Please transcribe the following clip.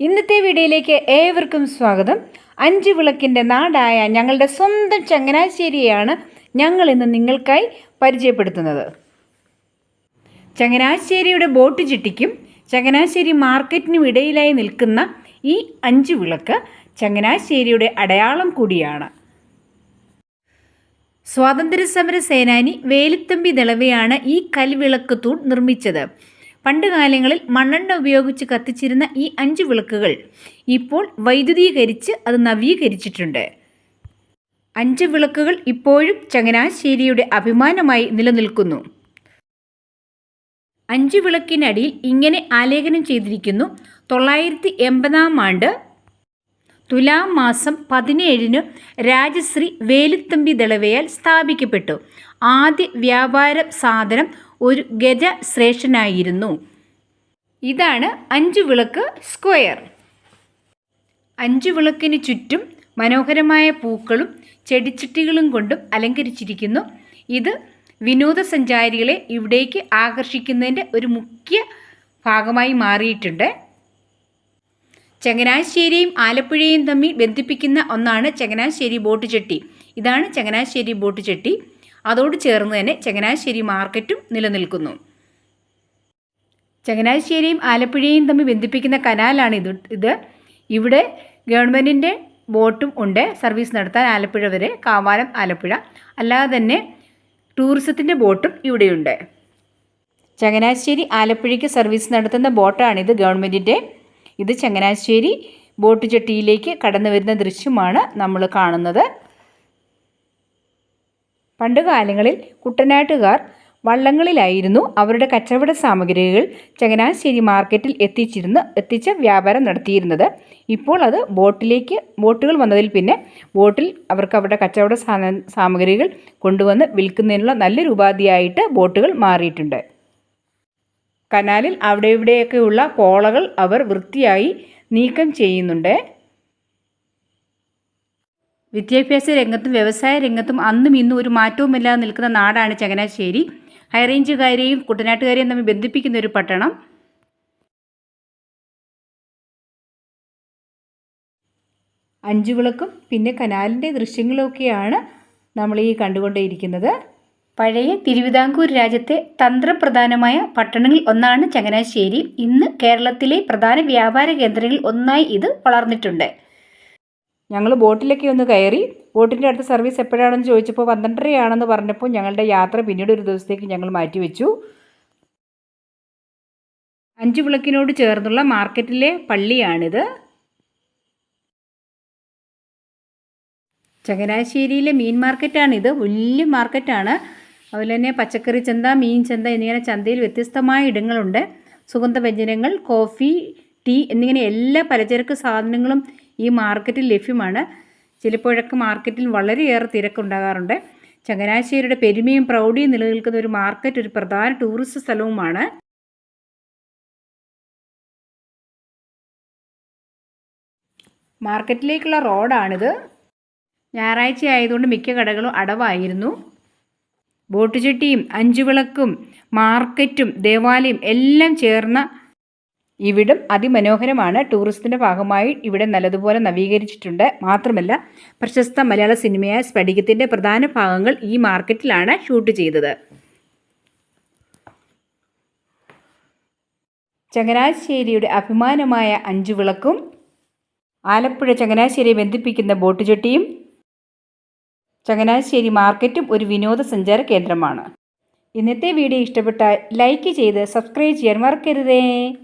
ഇന്നത്തെ വീഡിയോയിലേക്ക് ഏവർക്കും സ്വാഗതം. അഞ്ച് വിളക്കിന്റെ നാടായ ഞങ്ങളുടെ സ്വന്തം ചങ്ങനാശ്ശേരിയാണ് ഞങ്ങൾ ഇന്ന് നിങ്ങൾക്കായി പരിചയപ്പെടുത്തുന്നത്. ചങ്ങനാശ്ശേരിയുടെ ബോട്ട് ചിട്ടിക്കും ചങ്ങനാശ്ശേരി മാർക്കറ്റിനും ഇടയിലായി നിൽക്കുന്ന ഈ അഞ്ച് വിളക്ക് ചങ്ങനാശ്ശേരിയുടെ അടയാളം കൂടിയാണ്. സ്വാതന്ത്ര്യസമര സേനാനി വേലുത്തമ്പി ദളവയാണ് ഈ കൽവിളക്ക് തൂൺ നിർമ്മിച്ചത്. പണ്ട് കാലങ്ങളിൽ മണ്ണെണ്ണ ഉപയോഗിച്ച് കത്തിച്ചിരുന്ന ഈ അഞ്ച് വിളക്കുകൾ ഇപ്പോൾ വൈദ്യുതീകരിച്ച് അത് നവീകരിച്ചിട്ടുണ്ട്. അഞ്ച് വിളക്കുകൾ ഇപ്പോഴും ചങ്ങനാശ്ശേരിയുടെ അഭിമാനമായി നിലനിൽക്കുന്നു. അഞ്ച് വിളക്കിനടിയിൽ ഇങ്ങനെ ആലേഖനം ചെയ്തിരിക്കുന്നു. തൊള്ളായിരത്തി എൺപതാം ആണ്ട് തുലാം മാസം പതിനേഴിന് രാജശ്രീ വേലുത്തമ്പി ദളവയാൽ സ്ഥാപിക്കപ്പെട്ടു. ആദ്യ വ്യാപാര സാധനം ഒരു ഗജ ശ്രേഷ്ഠനായിരുന്നു ഇതാണ് അഞ്ചു വിളക്ക് സ്ക്വയർ. അഞ്ചു വിളക്കിന് ചുറ്റും മനോഹരമായ പൂക്കളും ചെടിച്ചട്ടികളും കൊണ്ടും അലങ്കരിച്ചിരിക്കുന്നു. ഇത് വിനോദസഞ്ചാരികളെ ഇവിടേക്ക് ആകർഷിക്കുന്നതിന്റെ ഒരു മുഖ്യ ഭാഗമായി മാറിയിട്ടുണ്ട്. ചങ്ങനാശ്ശേരിയും ആലപ്പുഴയും തമ്മിൽ ബന്ധിപ്പിക്കുന്ന ഒന്നാണ് ചങ്ങനാശ്ശേരി ബോട്ട് ചെട്ടി. ഇതാണ് ചങ്ങനാശ്ശേരി ബോട്ട് ചെട്ടി. അതോട് ചേർന്ന് തന്നെ ചങ്ങനാശ്ശേരി മാർക്കറ്റും നിലനിൽക്കുന്നു. ചങ്ങനാശ്ശേരിയും ആലപ്പുഴയും തമ്മിൽ ബന്ധിപ്പിക്കുന്ന കനാലാണ് ഇത്. ഇത് ഇവിടെ ഗവൺമെന്റിന്റെ ബോട്ടും ഉണ്ട്. സർവീസ് നടത്താൻ ആലപ്പുഴ വരെ കാവാലം ആലപ്പുഴ. അല്ലാതെ തന്നെ ടൂറിസത്തിന്റെ ബോട്ടും ഇവിടെയുണ്ട്. ചങ്ങനാശ്ശേരി ആലപ്പുഴയ്ക്ക് സർവീസ് നടത്തുന്ന ബോട്ടാണിത് ഗവൺമെന്റിന്റെ ഇത് ചങ്ങനാശ്ശേരി ബോട്ട് ചെട്ടിയിലേക്ക് കടന്നു വരുന്ന ദൃശ്യമാണ് നമ്മൾ കാണുന്നത്. പണ്ടുകാലങ്ങളിൽ കുട്ടനാട്ടുകാർ വള്ളങ്ങളിലായിരുന്നു അവരുടെ കച്ചവട സാമഗ്രികൾ ചങ്ങനാശ്ശേരി മാർക്കറ്റിൽ എത്തിച്ചിരുന്ന് എത്തിച്ച് വ്യാപാരം നടത്തിയിരുന്നത്. ഇപ്പോൾ അത് ബോട്ടിലേക്ക് ബോട്ടുകൾ വന്നതിൽ പിന്നെ ബോട്ടിൽ അവർക്ക് അവരുടെ കച്ചവട സാമഗ്രികൾ കൊണ്ടുവന്ന് വിൽക്കുന്നതിനുള്ള നല്ലൊരു ഉപാധിയായിട്ട് ബോട്ടുകൾ മാറിയിട്ടുണ്ട്. കനാലിൽ അവിടെ ഇവിടെയൊക്കെയുള്ള പോളകൾ അവർ വൃത്തിയായി നീക്കം ചെയ്യുന്നുണ്ട്. വിദ്യാഭ്യാസ രംഗത്തും വ്യവസായ രംഗത്തും അന്നും ഇന്നും ഒരു മാറ്റവുമില്ലാതെ നിൽക്കുന്ന നാടാണ് ചങ്ങനാശ്ശേരി. ഹൈറേഞ്ചുകാരെയും കുട്ടനാട്ടുകാരെയും തമ്മിൽ ബന്ധിപ്പിക്കുന്ന ഒരു പട്ടണം. അഞ്ചുവിളക്കും പിന്നെ കനാലിന്റെ ദൃശ്യങ്ങളൊക്കെയാണ് നമ്മൾ ഈ കണ്ടുകൊണ്ടേയിരിക്കുന്നത്. പഴയ തിരുവിതാംകൂർ രാജ്യത്തെ തന്ത്രപ്രധാനമായ പട്ടണങ്ങളിൽ ഒന്നാണ് ചങ്ങനാശ്ശേരി. ഇന്ന് കേരളത്തിലെ പ്രധാന വ്യാപാര കേന്ദ്രങ്ങളിൽ ഒന്നായി ഇത് വളർന്നിട്ടുണ്ട്. ഞങ്ങൾ ബോട്ടിലൊക്കെ ഒന്ന് കയറി ബോട്ടിന്റെ അടുത്ത സർവീസ് എപ്പോഴാണെന്ന് ചോദിച്ചപ്പോൾ പന്ത്രണ്ടരയാണെന്ന് പറഞ്ഞപ്പോൾ ഞങ്ങളുടെ യാത്ര പിന്നീട് ഒരു ദിവസത്തേക്ക് ഞങ്ങൾ മാറ്റിവെച്ചു. അഞ്ചു വിളക്കിനോട് ചേർന്നുള്ള മാർക്കറ്റിലെ പള്ളിയാണിത്. ചങ്ങനാശ്ശേരിയിലെ മീൻ മാർക്കറ്റാണിത് വലിയ മാർക്കറ്റാണ്. അതുപോലെ തന്നെ പച്ചക്കറി ചന്ത മീൻ ചന്ത എന്നിങ്ങനെ ചന്തയിൽ വ്യത്യസ്തമായ ഇടങ്ങളുണ്ട്. സുഗന്ധവ്യഞ്ജനങ്ങൾ കോഫി ടീ എന്നിങ്ങനെ എല്ലാ പലചരക്ക് സാധനങ്ങളും ഈ മാർക്കറ്റിൽ ലഭ്യമാണ്. ചിലപ്പോഴൊക്കെ മാർക്കറ്റിൽ വളരെയേറെ തിരക്കുണ്ടാകാറുണ്ട്. ചങ്ങനാശ്ശേരിയുടെ പെരുമയും പ്രൗഢിയും നിലനിൽക്കുന്ന ഒരു മാർക്കറ്റ് ഒരു പ്രധാന ടൂറിസ്റ്റ് സ്ഥലവുമാണ്. മാർക്കറ്റിലേക്കുള്ള റോഡാണിത്. ഞായറാഴ്ച ആയതുകൊണ്ട് മിക്ക കടകളും അടവായിരുന്നു. ബോട്ട് ചുട്ടിയും അഞ്ചുവിളക്കും മാർക്കറ്റും ദേവാലയം എല്ലാം ചേർന്ന ഇവിടം അതിമനോഹരമാണ്. ടൂറിസത്തിന്റെ ഭാഗമായി ഇവിടെ നല്ലതുപോലെ നവീകരിച്ചിട്ടുണ്ട്. മാത്രമല്ല പ്രശസ്ത മലയാള സിനിമയായ സ്ഫടികത്തിന്റെ പ്രധാന ഭാഗങ്ങൾ ഈ മാർക്കറ്റിലാണ് ഷൂട്ട് ചെയ്തത്. ചങ്ങനാശ്ശേരിയുടെ അഭിമാനമായ അഞ്ചുവിളക്കും ആലപ്പുഴ ചങ്ങനാശ്ശേരിയെ ബന്ധിപ്പിക്കുന്ന ബോട്ട് ചെട്ടിയും ചങ്ങനാശ്ശേരി മാർക്കറ്റും ഒരു വിനോദസഞ്ചാര കേന്ദ്രമാണ്. ഇന്നത്തെ വീഡിയോ ഇഷ്ടപ്പെട്ടാൽ ലൈക്ക് ചെയ്ത് സബ്സ്ക്രൈബ് ചെയ്യാൻ മറക്കരുതേ.